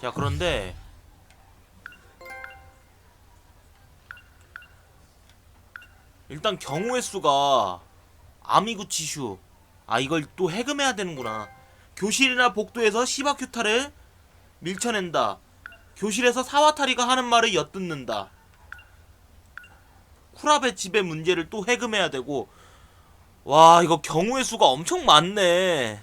자 그런데 일단 경우의 수가 아미구치슈. 아 이걸 또 해금해야 되는구나. 교실이나 복도에서 시바큐타를 밀쳐낸다. 교실에서 사와타리가 하는 말을 엿듣는다. 쿠라베 집의 문제를 또 해금해야 되고. 와 이거 경우의 수가 엄청 많네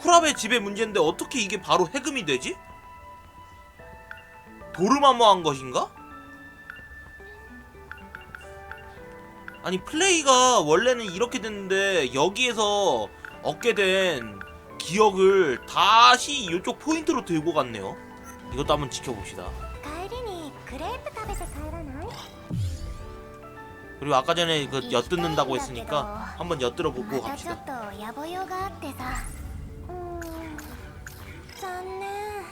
쿠랍의 집의 문제인데 어떻게 이게 바로 해금이 되지? 도르마모한 것인가? 아니 플레이가 원래는 이렇게 됐는데 여기에서 얻게 된 기억을 다시 이쪽 포인트로 들고 갔네요. 이것도 한번 지켜봅시다. 그리고 아까 전에 그 엿듣는다고 했으니까 한번 엿들어보고 갑시다. 残念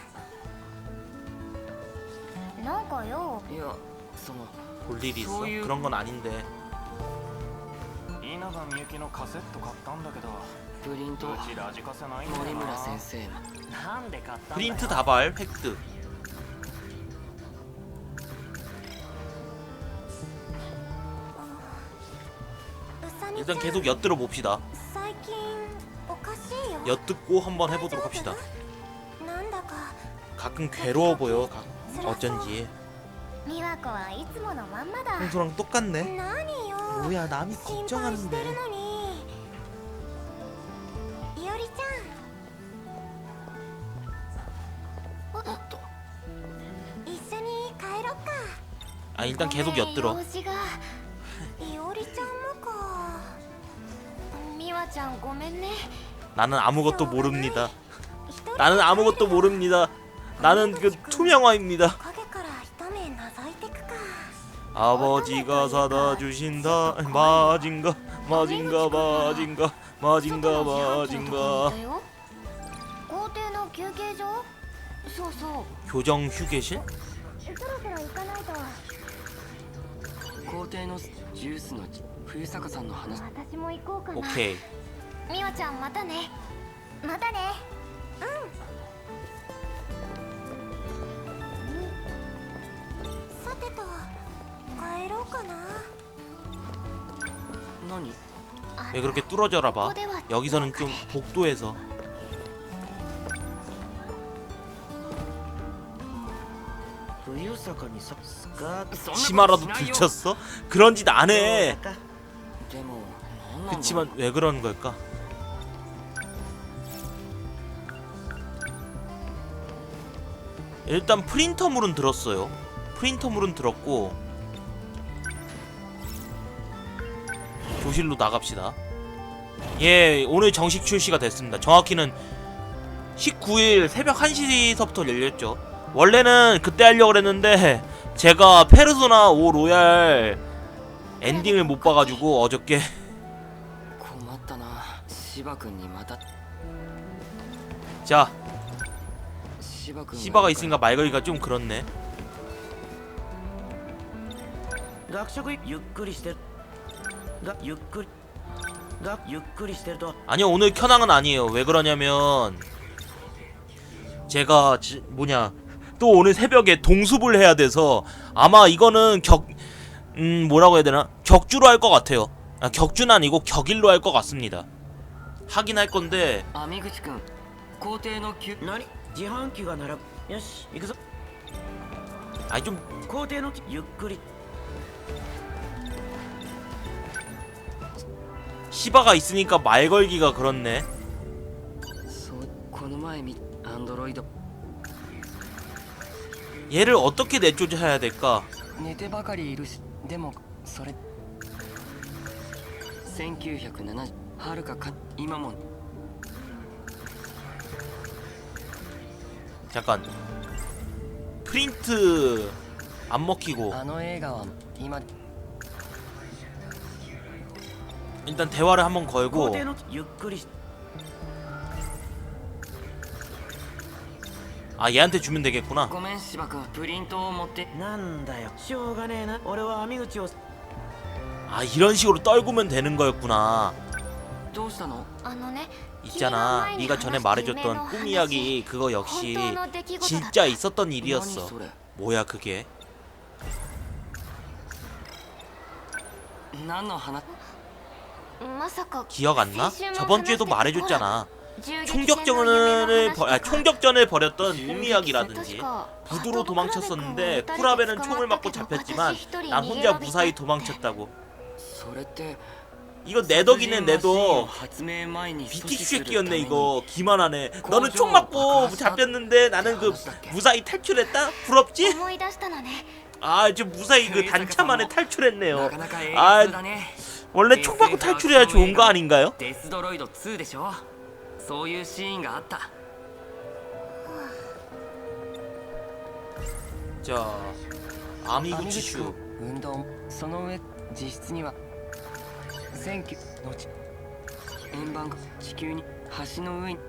なんかよいやその 볼 일이 있어? 소유- 그런 건 아닌데. 稲葉みゆきのカセット買ったんだけどプリントうちラジカセないんだよ森な村先生なんで買ったんだよ 프린트 다발 획득. うさみちゃ 일단 ん 계속 엿들어 봅시다. 最近おかしいよ 엿듣고 한번 해보도록 합시다. なんだか 가끔 괴로워 보여. 가, 어쩐지. 평소랑 똑같네. 뭐야 남이 걱정하는데. 아 일단 계속 엿들어. 나는 아무것도 모릅니다. 一人で 나는 아무것도 모릅니다. 나는 그 투명화입니다. 影から一目覗いてくか 아버지가 사다 주신다. 마징가 마징가 마징가 마징가 外の自販機のとこに 마징가. いたよ校庭の休憩所そうそう 교정 휴게실? そろそろ行かないと校庭のジュースの冬坂さんの話私も行こうかな 오케이. みわちゃんまたねまたね かな 何 아, 왜 그렇게 뚫어져라 봐. 여기서는 좀 복도에서 冬坂にさスカートそんなこと 치마라도 しないよ 들쳤어? 그런 짓 안 해. どうだかでも何なんだ 그치만 왜 그러는 걸까? 일단 프린터물은 들었어요. 프린터물은 들었고 교실로 나갑시다. 예 오늘 정식 출시가 됐습니다. 정확히는 19일 새벽 1시서부터 열렸죠. 원래는 그때 하려고 했는데 제가 페르소나 5 로얄 엔딩을 못 봐가지고 어저께 자 시바가 있으니까 말거리가 좀 그렇네. 아니요 오늘 켜낭은 아니에요. 왜 그러냐면 제가 지, 뭐냐 또 오늘 새벽에 동숲을 해야 돼서 아마 이거는 격 음, 뭐라고 해야 되나? 격주로 할 것 같아요. 아, 격주는 아니고 격일로 할 것 같습니다. 하긴 할 건데. 아좀 시바가 있으니까 말 걸기가 그렇네. 얘를 어떻게 내쫓아야 될까? 잠깐. 프린트 안 먹히고. 일단 대화를 한번 皇 걸고 帝のゆっくりし 아 얘한테 주면 되겠구나 ごめん芝君プリントを持ってなんだよしょうがねえな俺は網口を 아 이런 식으로 떨구면 되는 거였구나 どうしたのあのね 있잖아 네가 전에 말해줬던 꿈 이야기 그거 역시 진짜 있었던 何 일이었어 それ 뭐야 그게 何の話まさか 기억 안 나? 저번 주에도 말해줬잖아. 총격전을 벌, 아, 총격전을 벌였던 뽕리학이라든지 부두로 도망쳤었는데 쿠라벤은 총을 맞고 잡혔지만 난 혼자 무사히 도망쳤다고. 이거 내 덕이네 내 덕. BTQ에 끼었네 이거 기만하네. 너는 총 맞고 잡혔는데 나는 그 무사히 탈출했다? 부럽지? 아 지금 무사히 그 단차 만에 탈출했네요. 아 원래 총 맞고 탈출해야 좋은 거 아닌가요? デスドロイド2でしょそういうシーンがあった 자 아미구치 슈 運動その上実質には選挙のち円盤が地球に橋の上に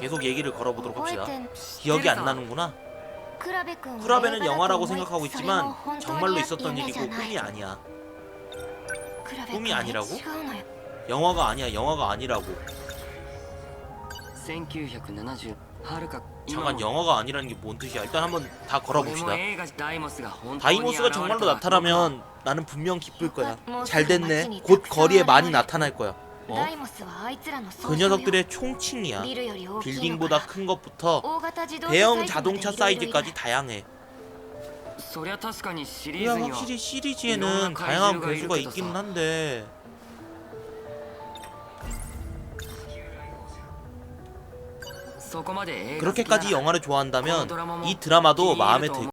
계속 얘기를 걸어보도록 覚え 합시다 てん 기억이 안 나는구나 クラベ君は 쿠라베는 映画だと 영화라고 思い 생각하고 それも 있지만 本当に 정말로 있었던 夢じ 일이고 ゃない 꿈이 아니야 クラベ 꿈이 아니라고? 영화가 아니야 영화가 아니라고. 잠깐 영화가 아니라는 게 뭔 뜻이야? 일단 한번 다 걸어봅시다. 다이모스가 정말로 나타나면 나는 분명 기쁠 거야. 잘 됐네. 곧 거리에 많이 나타날 거야. 어? 그 녀석들의 총칭이야. 빌딩보다 큰 것부터 대형 자동차 사이즈까지 다양해. 그냥 확실히 시리즈에는 다양한 변수가 있기는 한데. 그렇게까지 영화를 좋아한다면 이 드라마도 마음에 들고.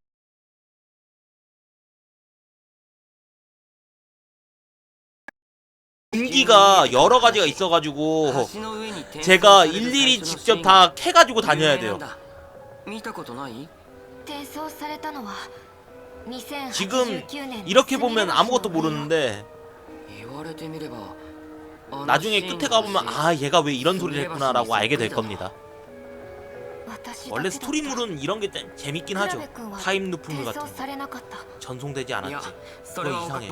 인기가 여러 가지가 있어가지고 제가 일일이 직접 다 캐가지고 다녀야 돼요. 지금 이렇게 보면 아무것도 모르는데 나중에 끝에 가보면 아 얘가 왜 이런 소리를 했구나 라고 알게 될 겁니다. 원래 스토리물은 이런 게 재밌긴 하죠. 타임 루프물 같은 거. 전송되지 않았지. 그거 이상해.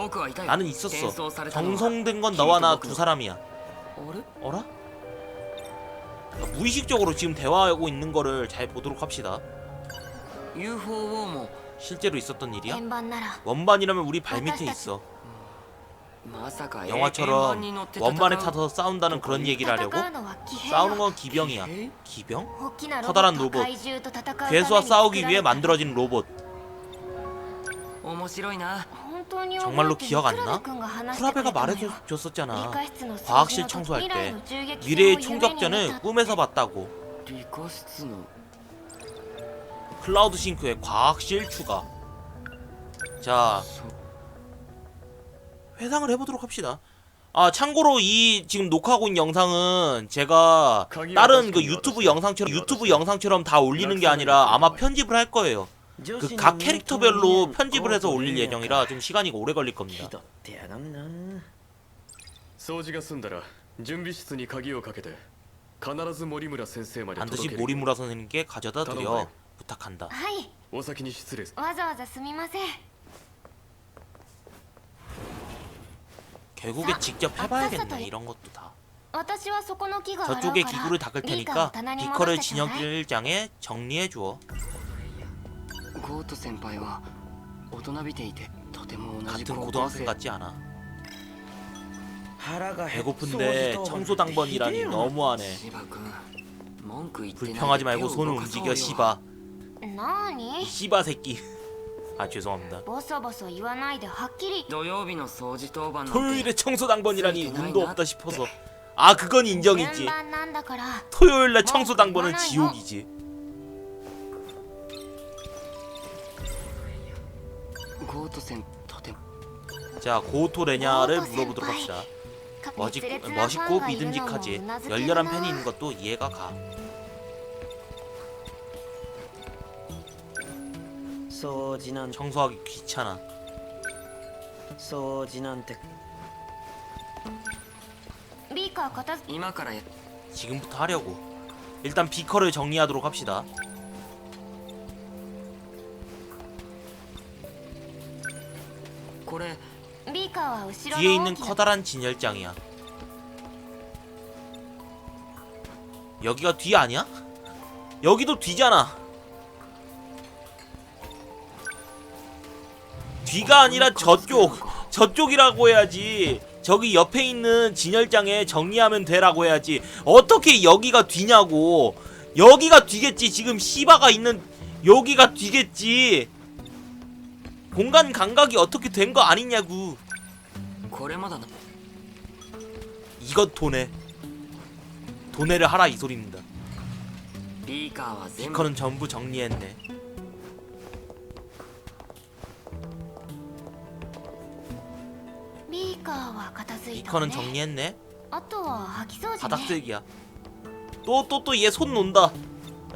나는 있었어. 정성된 건 너와 나 두 사람이야. 어라? 무의식적으로 지금 대화하고 있는 거를 잘 보도록 합시다. 실제로 있었던 일이야? 원반이라면 우리 발밑에 있어. 영화처럼 원반에 타서 싸운다는 그런 얘기를 하려고? 싸우는 건 기병이야. 기병? 커다란 로봇 괴수와 싸우기 위해 만들어진 로봇. 정말로 기억 안 나? 쿠라베가 말해줬었잖아. 과학실 청소할 때 미래의 총격전을 꿈에서 봤다고. 클라우드 싱크의 과학실 추가 자 회상을 해보도록 합시다 아 참고로 이 지금 녹화하고 있는 영상은 제가 다른 그 유튜브 영상처럼 유튜브 영상처럼 다 올리는 게 아니라 아마 편집을 할 거예요 그 각 캐릭터별로 편집을 해서 올릴 예정이라 좀 시간이 오래 걸릴 気 겁니다 取ってやがんな掃除が済んだら準備室に鍵をかけて必ず森村先生まで 반드시 届ける 모리무라 선생님께 가져다 드려 따라와요. 부탁한다 はいお先に失礼すわざわざすみません 결국에 자, 직접 앞서서 해봐야겠네 더- 이런 것도 다 私はそこの木が洗う 저쪽에 から 기구를 닦을 リカ 테니까 を棚に 비커를 戻してちょうだい 진영길장에 정리해주어 ゴート先輩は大人びていてとても同じ 같은 高校 고등학생 生 같지 않아 腹が減っ 배고픈데 청소당번이라니 너무하네 芝君文句言ってないで 불평하지 말고 手を 손을 動かそう 움직여 よ 씨바 なにシバ새끼 아 죄송합니다. ボソボソ言わないではっきり土曜日の掃除当番なんて。 토요일에 청소 당번이라니 운도 없다 싶어서. 아 그건 인정이지. 토요일날 청소 당번은 뭐 지옥이지. ゴート戦とても자 고토레냐를 물어보도록 합시다. 멋있고, 멋있고 믿음직하지. 열렬한 팬이 있는 것도 이해가 가. 掃除なんて 청소하기 귀찮아 掃除なんてビーカー片付今からや 지금부터 하려고 일단 비커를 정리하도록 합시다 これビーカーは後ろ 뒤에 の 있는 大きな 커다란 진열장이야 여기가 뒤 아니야? 여기도 뒤잖아 뒤가 아니라 저쪽 저쪽이라고 해야지. 저기 옆에 있는 진열장에 정리하면 되라고 해야지. 어떻게 여기가 뒤냐고. 여기가 뒤겠지. 지금 시바가 있는 여기가 뒤겠지. 공간 감각이 어떻게 된 거 아니냐고 이것 도네 도네를 하라 이 소리입니다. 비커는 전부 정리했네. ビーカーは片付いた 비커는 ね 정리했네 あとは掃き掃除ね 바닥쓰기야 또 또 또 얘 손 논다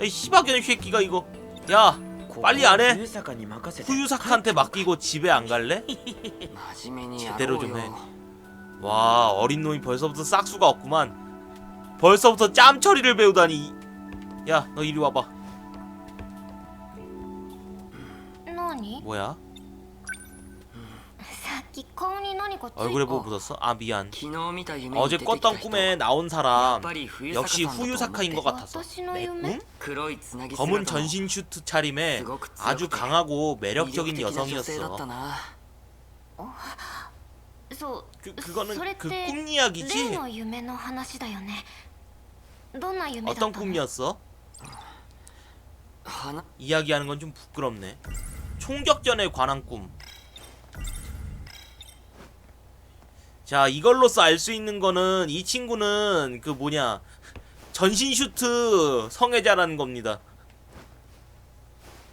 이 씨바견 새끼가 이거 야 ここ 빨리 안 해? 冬坂に任せて 후유사카한테 맡기고 집에 안 갈래? 真面目にやろ 제대로 う 좀 よ 해. 와 어린 놈이 벌써부터 싹수가 없구만 벌써부터 짬 처리를 배우다니 야 너 이리 와봐 何 뭐야 さっ き顔に何かつい 얼굴에 た 뭐 묻었어? 아 미안 昨日見た夢に 어제 出てきた 꿨던 人 꿈에 나온 やっ 사람 ぱり冬 역시 坂さんだと思って 후유사카인 것 같았어 私の 내 夢 꿈? 黒いつなぎ 검은 姿の 전신 슈트 차림에 すごく強くて 아주 강하고 魅 매력적인 力的な女性だっ 여성이었어 たなそう 그, 그거는 それっ 그 て 꿈 例 이야기지? の夢の話だよねどんな夢だった 어떤 の 꿈이었어? 花 이야기하는 건 좀 부끄럽네 총격전에 관한 꿈 자 이걸로써 알 수 있는 거는 이 친구는 그 뭐냐 전신 슈트 성애자라는 겁니다.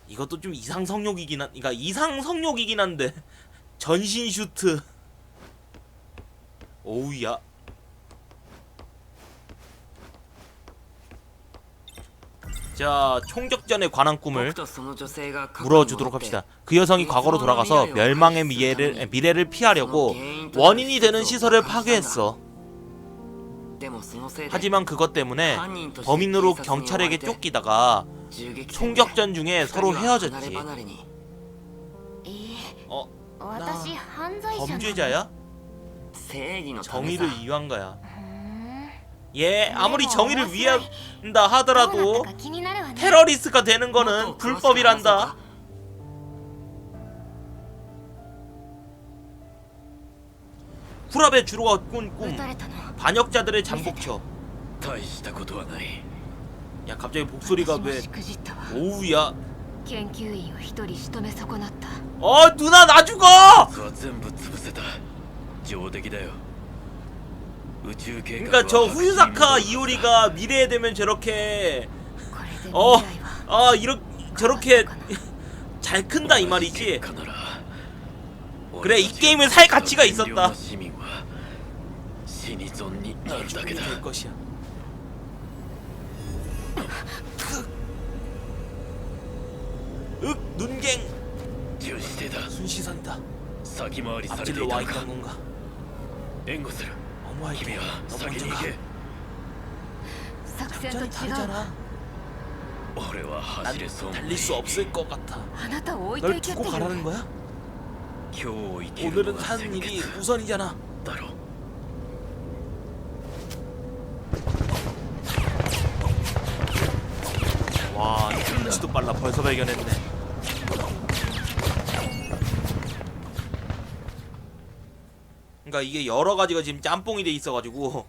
이것도 좀 이상 성욕이긴 한 그러니까 이상 성욕이긴 한데 전신 슈트. 오우야 자 총격전에 관한 꿈을 물어주도록 합시다. 그 여성이 과거로 돌아가서 멸망의 미래를, 미래를 피하려고 원인이 되는 시설을 파괴했어. 하지만 그것 때문에 범인으로 경찰에게 쫓기다가 총격전 중에 서로 헤어졌지. 어, 나 범죄자야? 정의를 이용한 거야. うーん 예, 아무리 뭐, 정의를 뭐 위한다 どうなっ 하더라도 たか気になるわね 테러리스트가 되는 もっ 거는 と詳しく話そう 불법이란다. か 후랍의 주로가 꾼 撃 꿈. たれたの 반역자들의 잠복처. 大したことはない 야, 갑자기 목소리가 私も 왜 しくじったわ 오우야. 研究員を一人仕留め損なった 어, 누나 나 죽어! は全部潰せた上出来だよ宇宙計画 그러니까 저 후유사카 이오리가 미래에 되면 저렇게 어, 아 이렇 저렇게 잘 큰다 이 말이지. 그래 이 게임을 살 가치가 있었다. 신이존이 아, 될 것이야. 윽 눈갱. 순시선이다. 앞질러 와 있던 건가? 援護する 어머할게. 君は 너 先 먼저 に行 가. け作戦と違 작전이 うわ 다르잖아. 俺は 난 走れそうもない 달릴 수 없을 것 같아. あなたを置いて 널 いけって 두고 いう 가라는 거야? 今日を生きるの 오늘은 が 사는 先 일이 決 우선이잖아. だろう 와, 눈치도 빨라. 벌써 발견했네. 이게 여러 가지가 지금 짬뽕이 돼 있어가지고